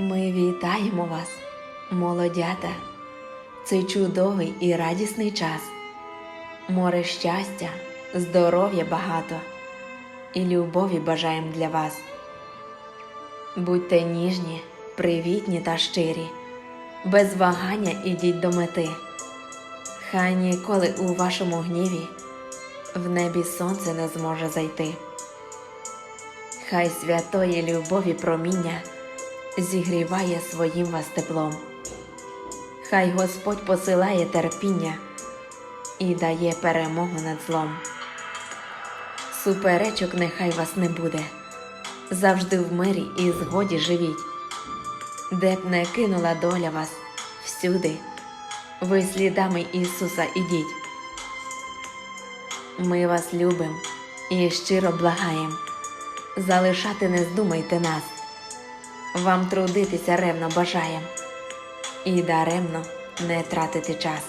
Ми вітаємо вас, молодята, цей чудовий і радісний час. Море щастя, здоров'я багато і любові бажаємо для вас. Будьте ніжні, привітні та щирі, без вагання ідіть до мети. Хай ніколи у вашому гніві в небі сонце не зможе зайти. Хай святої любові проміння зігріває своїм вас теплом. Хай Господь посилає терпіння і дає перемогу над злом. Суперечок нехай вас не буде, завжди в мирі і згоді живіть, де б не кинула доля вас всюди, ви слідами Ісуса ідіть. Ми вас любим і щиро благаєм, залишати не здумайте нас, вам трудитися ревно бажаєм і даремно не тратити час.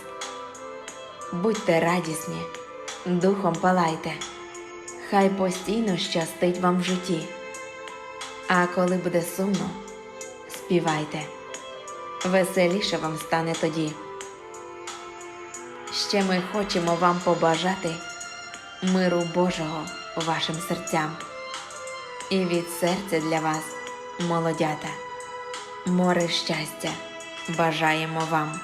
Будьте радісні, духом палайте, хай постійно щастить вам в житті. А коли буде сумно, співайте, веселіше вам стане тоді. Ще ми хочемо вам побажати миру Божого вашим серцям. І від серця для вас, молодята, море щастя бажаємо вам.